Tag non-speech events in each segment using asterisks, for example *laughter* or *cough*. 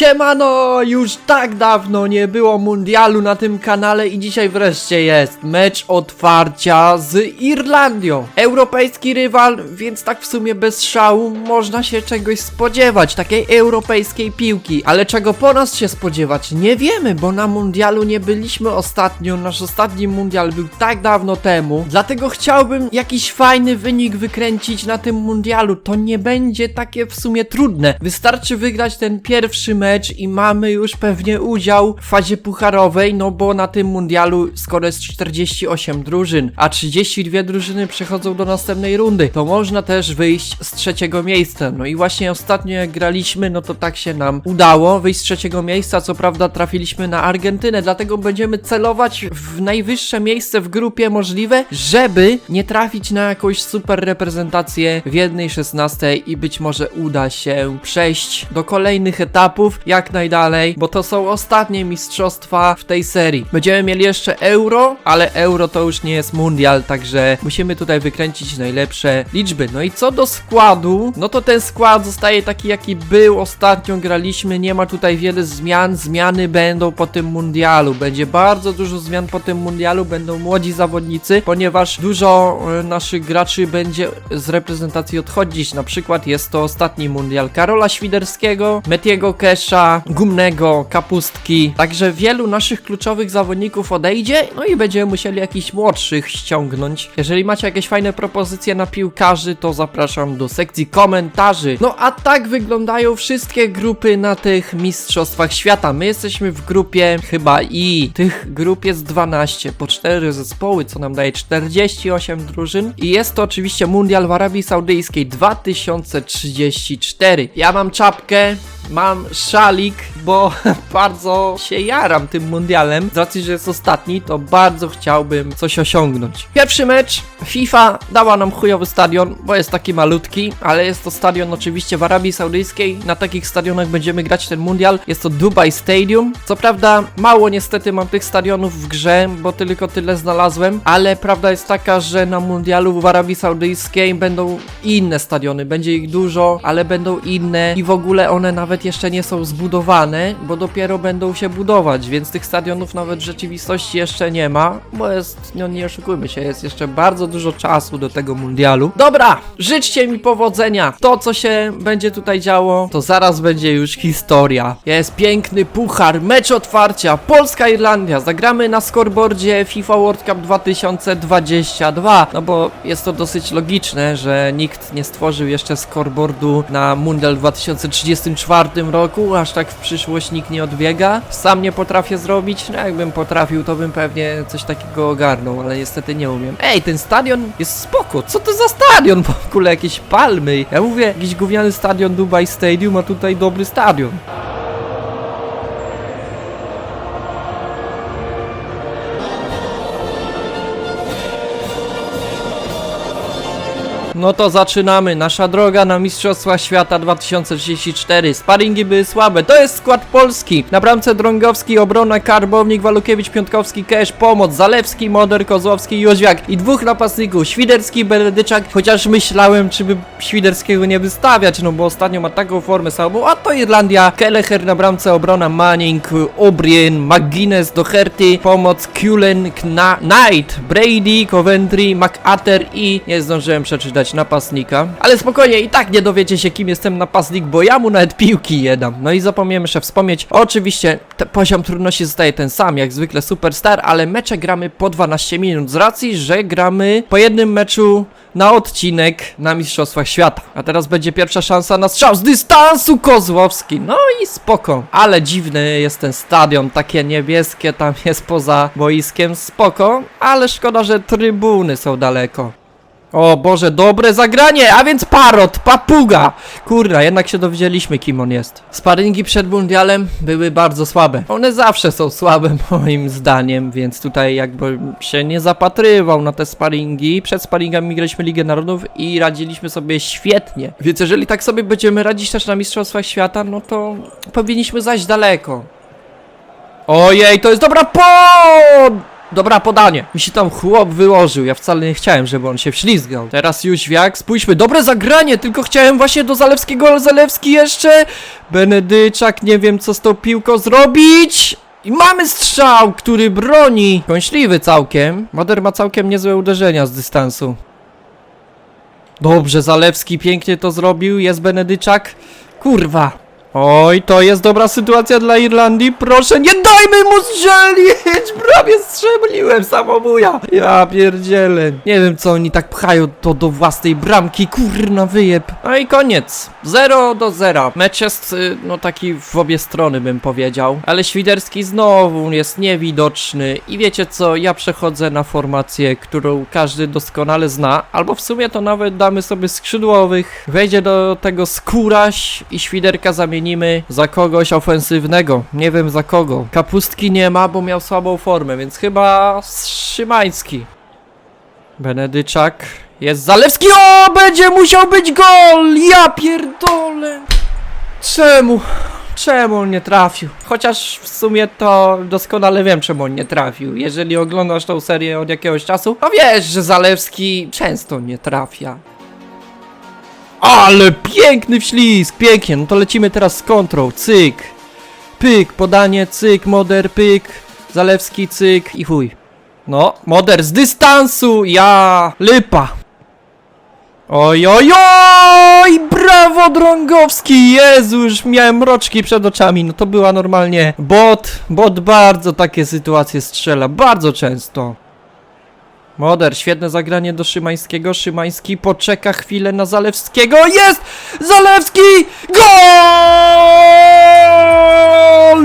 Siemano! Już tak dawno nie było mundialu na tym kanale i dzisiaj wreszcie jest mecz otwarcia z Irlandią. Europejski rywal, więc tak w sumie bez szału można się czegoś spodziewać, takiej europejskiej piłki. Ale czego po nas się spodziewać? Nie wiemy, bo na mundialu nie byliśmy ostatnio. Nasz ostatni mundial był tak dawno temu. Dlatego chciałbym jakiś fajny wynik wykręcić na tym mundialu. To nie będzie takie w sumie trudne. Wystarczy wygrać ten pierwszy mecz i mamy już pewnie udział w fazie pucharowej, no bo na tym mundialu skoro jest 48 drużyn, a 32 drużyny przechodzą do następnej rundy, to można też wyjść z trzeciego miejsca. No i właśnie ostatnio jak graliśmy, no to tak się nam udało wyjść z trzeciego miejsca. Co prawda trafiliśmy na Argentynę, dlatego będziemy celować w najwyższe miejsce w grupie możliwe, żeby nie trafić na jakąś super reprezentację w jednej 16 i być może uda się przejść do kolejnych etapów jak najdalej, bo to są ostatnie mistrzostwa w tej serii. Będziemy mieli jeszcze euro, ale euro to już nie jest mundial, także musimy tutaj wykręcić najlepsze liczby. No i co do składu, no to ten skład zostaje taki jaki był ostatnio. Graliśmy, nie ma tutaj wiele zmian, zmiany będą po tym mundialu, będzie bardzo dużo zmian po tym mundialu, będą młodzi zawodnicy, ponieważ dużo e, naszych graczy będzie z reprezentacji odchodzić, na przykład jest to ostatni mundial Karola Świderskiego, Metiego Gumnego, Kapustki, także wielu naszych kluczowych zawodników odejdzie, no i będziemy musieli jakichś młodszych ściągnąć. Jeżeli macie jakieś fajne propozycje na piłkarzy, to zapraszam do sekcji komentarzy. No a tak wyglądają wszystkie grupy na tych mistrzostwach świata. My jesteśmy w grupie chyba I. Tych grup jest 12, po 4 zespoły, co nam daje 48 drużyn. I jest to oczywiście Mundial w Arabii Saudyjskiej 2034. Ja mam czapkę, mam szalik, bo *laughs* bardzo się jaram tym mundialem. Z racji, że jest ostatni, to bardzo chciałbym coś osiągnąć. Pierwszy mecz FIFA dała nam chujowy stadion, bo jest taki malutki, ale jest to stadion oczywiście w Arabii Saudyjskiej. Na takich stadionach będziemy grać ten mundial. Jest to Dubai Stadium. Co prawda, mało niestety mam tych stadionów w grze, bo tylko tyle znalazłem, ale prawda jest taka, że na mundialu w Arabii Saudyjskiej będą inne stadiony. Będzie ich dużo, ale będą inne i w ogóle one nawet jeszcze nie są zbudowane, bo dopiero będą się budować, więc tych stadionów nawet w rzeczywistości jeszcze nie ma, bo jest, no nie oszukujmy się, jest jeszcze bardzo dużo czasu do tego mundialu. Dobra, życzcie mi powodzenia. To, co się będzie tutaj działo, to zaraz będzie już historia. Jest piękny puchar, mecz otwarcia, Polska-Irlandia. Zagramy na scoreboardzie FIFA World Cup 2022, no bo jest to dosyć logiczne, że nikt nie stworzył jeszcze scoreboardu na Mundial w 2034 roku, aż tak w przyszłość nikt nie odbiega. Sam nie potrafię zrobić, no jakbym potrafił, to bym pewnie coś takiego ogarnął, ale niestety nie umiem. Ej, ten stadion jest spoko, co to za stadion? *laughs* W ogóle jakieś palmy. Ja mówię, jakiś gówniany stadion Dubai Stadium, a tutaj dobry stadion. No to zaczynamy. Nasza droga na Mistrzostwa Świata 2034. Sparingi były słabe. To jest skład Polski. Na bramce Drągowski, obrona Karbownik, Walukiewicz, Piątkowski, Kesz, Pomoc, Zalewski, Moder, Kozłowski, Jóźwiak i dwóch napastników. Świderski, Benedyczak. Chociaż myślałem, czy by Świderskiego nie wystawiać, no bo ostatnio ma taką formę słabą. A to Irlandia. Kelleher na bramce, obrona Manning, O'Brien, McGuinness, Doherty, Pomoc, Cullen, Kna Knight, Brady, Coventry, McAtter i nie zdążyłem przeczytać napastnika. Ale spokojnie, i tak nie dowiecie się kim jestem napastnik, bo ja mu nawet piłki jedam. No i zapomniałem jeszcze wspomnieć, oczywiście poziom trudności zostaje ten sam, jak zwykle Superstar, ale mecze gramy po 12 minut z racji, że gramy po jednym meczu na odcinek na Mistrzostwach Świata. A teraz będzie pierwsza szansa na strzał z dystansu Kozłowski. No i spoko. Ale dziwny jest ten stadion, takie niebieskie tam jest poza boiskiem, spoko. Ale szkoda, że trybuny są daleko. O Boże, dobre zagranie, a więc parot, papuga! Kurna, jednak się dowiedzieliśmy kim on jest. Sparingi przed mundialem były bardzo słabe. One zawsze są słabe *laughs* moim zdaniem, więc tutaj jakby się nie zapatrywał na te sparingi. Przed sparingami graliśmy Ligę Narodów i radziliśmy sobie świetnie. Więc jeżeli tak sobie będziemy radzić też na Mistrzostwach Świata, no to powinniśmy zajść daleko. Ojej, to jest dobra po... Dobra, podanie. Mi się tam chłop wyłożył. Ja wcale nie chciałem, żeby on się wślizgał. Teraz Jóźwiak, spójrzmy. Dobre zagranie, tylko chciałem właśnie do Zalewskiego, ale Zalewski jeszcze. Benedyczak, nie wiem co z tą piłką zrobić. I mamy strzał, który broni. Kąśliwy całkiem. Moder ma całkiem niezłe uderzenia z dystansu. Dobrze, Zalewski pięknie to zrobił. Jest Benedyczak. Kurwa. Oj, to jest dobra sytuacja dla Irlandii. Proszę, nie dajmy mu strzelić! Prawie strzeliłem samobuja. Ja pierdzielę. Nie wiem, co oni tak pchają to do własnej bramki. Kurna, wyjeb. No i koniec. 0 do 0. Mecz jest, y, no taki w obie strony bym powiedział. Ale Świderski znowu jest niewidoczny. I wiecie co, ja przechodzę na formację, którą każdy doskonale zna. Albo w sumie to nawet damy sobie skrzydłowych. Wejdzie do tego skóraś i Świderka zamienimy za kogoś ofensywnego. Nie wiem za kogo. Kapustki nie ma, bo miał słabą formę, więc chyba Szymański. Benedyczak. Jest Zalewski. O, będzie musiał być gol! Ja pierdolę. Czemu? Czemu on nie trafił? Chociaż w sumie to doskonale wiem, czemu on nie trafił. Jeżeli oglądasz tą serię od jakiegoś czasu, to wiesz, że Zalewski często nie trafia. Ale piękny wślizg, pięknie. No to lecimy teraz z kontrą. Cyk, pyk, podanie, cyk, moder, pyk, Zalewski, cyk i chuj. No, moder z dystansu, ja, lipa. Oj, oj, oj, brawo Drągowski, Jezu, już miałem mroczki przed oczami, no to była normalnie bot, bot bardzo takie sytuacje strzela, bardzo często. Moder, świetne zagranie do Szymańskiego, Szymański poczeka chwilę na Zalewskiego, jest! Zalewski! Gol!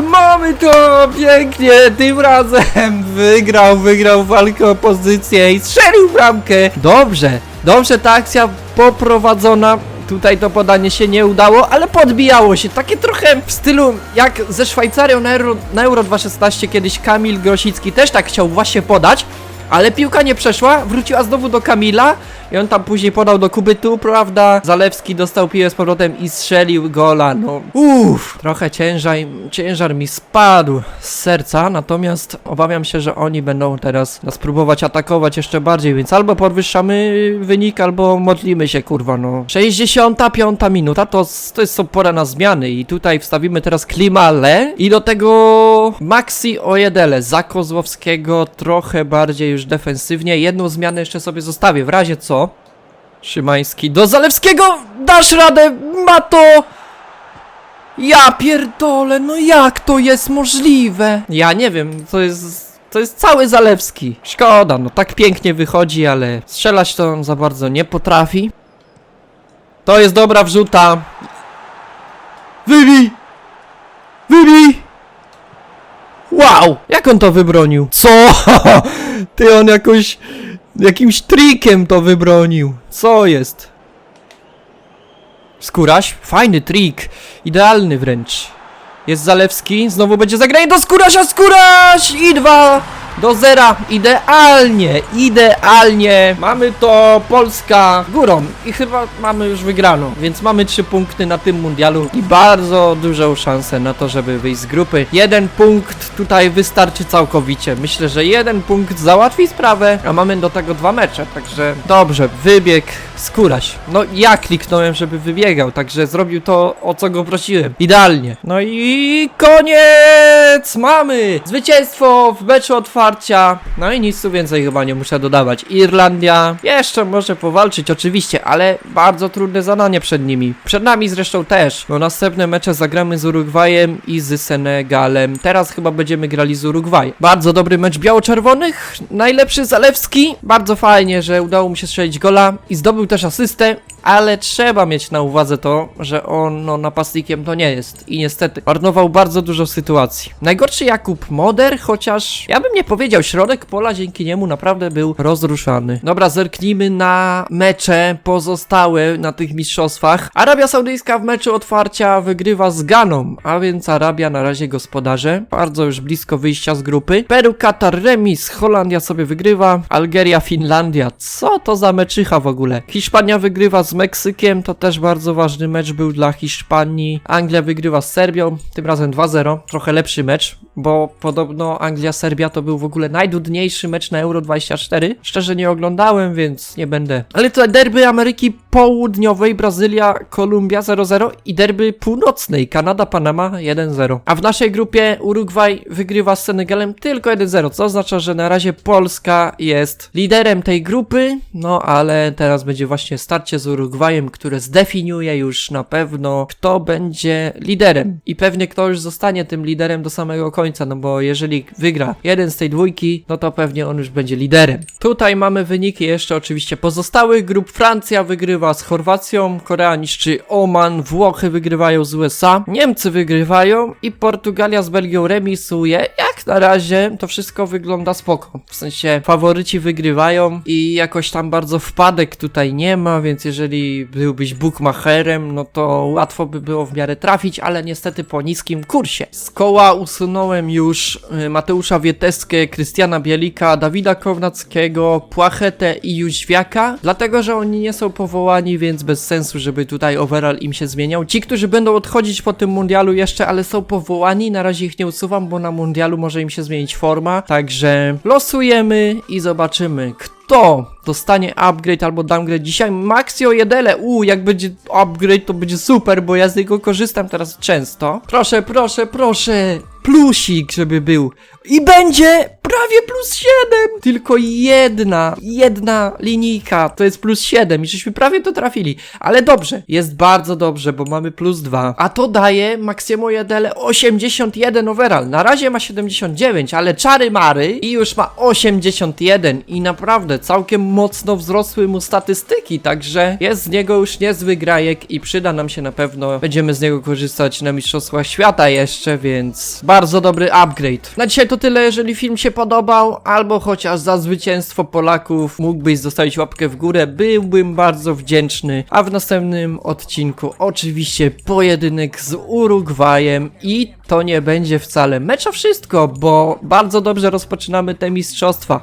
Mamy to! Pięknie! Tym razem wygrał, wygrał walkę o pozycję i strzelił bramkę! Dobrze, dobrze ta akcja poprowadzona. Tutaj to podanie się nie udało, ale podbijało się. Takie trochę w stylu jak ze Szwajcarią na Euro, na Euro 2016 kiedyś Kamil Grosicki też tak chciał właśnie podać, ale piłka nie przeszła, wróciła znowu do Kamila i on tam później podał do Kubytu, prawda? Zalewski dostał piłę z powrotem i strzelił gola, no uff, trochę ciężar, ciężar mi spadł z serca, natomiast obawiam się, że oni będą teraz nas próbować atakować jeszcze bardziej, więc albo podwyższamy wynik, albo modlimy się, kurwa, no. 65 minuta, to, to jest pora na zmiany i tutaj wstawimy teraz Klimale i do tego Maxi Ojedele, za Kozłowskiego trochę bardziej już defensywnie, jedną zmianę jeszcze sobie zostawię, w razie co. Szymański do Zalewskiego! Dasz radę! Ma to! Ja pierdolę, no jak to jest możliwe? Ja nie wiem, to jest... To jest cały Zalewski. Szkoda, no tak pięknie wychodzi, ale strzelać to on za bardzo nie potrafi. To jest dobra wrzuta. Wybij! Wybij! Wow! Jak on to wybronił? Co? *laughs* Ty on jakoś... Jakimś trikiem to wybronił. Co jest? Skóraś? Fajny trik. Idealny wręcz. Jest Zalewski. Znowu będzie zagranie do Skórasia. Skóraś! I dwa do zera. Idealnie. Idealnie. Mamy to Polska górą. I chyba mamy już wygraną. Więc mamy trzy punkty na tym mundialu. I bardzo dużą szansę na to, żeby wyjść z grupy. Jeden punkt tutaj wystarczy całkowicie. Myślę, że jeden punkt załatwi sprawę. A mamy do tego dwa mecze. Także dobrze. Wybieg Skóraś. No ja kliknąłem, żeby wybiegał. Także zrobił to, o co go prosiłem. Idealnie. No i koniec! Mamy! Zwycięstwo w meczu otwarcia. No i nic tu więcej chyba nie muszę dodawać. Irlandia jeszcze może powalczyć oczywiście, ale bardzo trudne zadanie przed nimi. Przed nami zresztą też. No następne mecze zagramy z Urugwajem i z Senegalem. Teraz chyba będziemy grali z Urugwajem. Bardzo dobry mecz biało-czerwonych. Najlepszy Zalewski. Bardzo fajnie, że udało mu się strzelić gola i zdobył też też asystę Ale trzeba mieć na uwadze to, że on no, napastnikiem to nie jest. I niestety marnował bardzo dużo sytuacji. Najgorszy Jakub Moder, chociaż ja bym nie powiedział, środek pola dzięki niemu naprawdę był rozruszany. Dobra, zerknijmy na mecze pozostałe na tych mistrzostwach. Arabia Saudyjska w meczu otwarcia wygrywa z Ganą, a więc Arabia na razie gospodarze. Bardzo już blisko wyjścia z grupy. Peru, Katar, remis, Holandia sobie wygrywa, Algeria, Finlandia. Co to za meczycha w ogóle? Hiszpania wygrywa z Meksykiem, to też bardzo ważny mecz był dla Hiszpanii. Anglia wygrywa z Serbią, tym razem 2-0. Trochę lepszy mecz. Bo podobno Anglia-Serbia to był w ogóle najdudniejszy mecz na Euro 24. Szczerze nie oglądałem, więc nie będę. Ale to derby Ameryki Południowej, Brazylia, Kolumbia 0-0 i derby północnej, Kanada, Panama 1-0. A w naszej grupie Urugwaj wygrywa z Senegalem tylko 1-0, co oznacza, że na razie Polska jest liderem tej grupy, no ale teraz będzie właśnie starcie z Urugwajem, które zdefiniuje już na pewno, kto będzie liderem. I pewnie kto już zostanie tym liderem do samego końca, no bo jeżeli wygra jeden z tej dwójki, no to pewnie on już będzie liderem. Tutaj mamy wyniki jeszcze oczywiście pozostałych grup. Francja wygrywa z Chorwacją, Korea niszczy Oman, Włochy wygrywają z USA, Niemcy wygrywają i Portugalia z Belgią remisuje. Jak na razie to wszystko wygląda spoko. W sensie faworyci wygrywają i jakoś tam bardzo wpadek tutaj nie ma, więc jeżeli byłbyś bookmacherem, no to łatwo by było w miarę trafić, ale niestety po niskim kursie. Z koła usunąłem już y, Mateusza Wieteskę, Krystiana Bielika, Dawida Kownackiego, Płachetę i Jóźwiaka, dlatego że oni nie są powołani, więc bez sensu, żeby tutaj overall im się zmieniał. Ci, którzy będą odchodzić po tym mundialu jeszcze, ale są powołani, na razie ich nie usuwam, bo na mundialu może im się zmienić forma, także losujemy i zobaczymy, kto dostanie upgrade albo downgrade dzisiaj. Maxio Jedele, uuu, jak będzie upgrade, to będzie super, bo ja z niego korzystam teraz często. Proszę, proszę, proszę, plusik, żeby był. I będzie prawie plus 7! Tylko jedna, jedna linijka, to jest plus 7 i żeśmy prawie to trafili. Ale dobrze, jest bardzo dobrze, bo mamy plus 2. A to daje Maximo Jedele 81 overall. Na razie ma 79, ale czary mary i już ma 81 i naprawdę całkiem mocno wzrosły mu statystyki, także jest z niego już niezły grajek i przyda nam się na pewno. Będziemy z niego korzystać na Mistrzostwach Świata jeszcze, więc bardzo dobry upgrade. Na dzisiaj to tyle, jeżeli film się podobał, albo chociaż za zwycięstwo Polaków mógłbyś zostawić łapkę w górę, byłbym bardzo wdzięczny. A w następnym odcinku oczywiście pojedynek z Urugwajem i to nie będzie wcale mecz o wszystko, bo bardzo dobrze rozpoczynamy te mistrzostwa.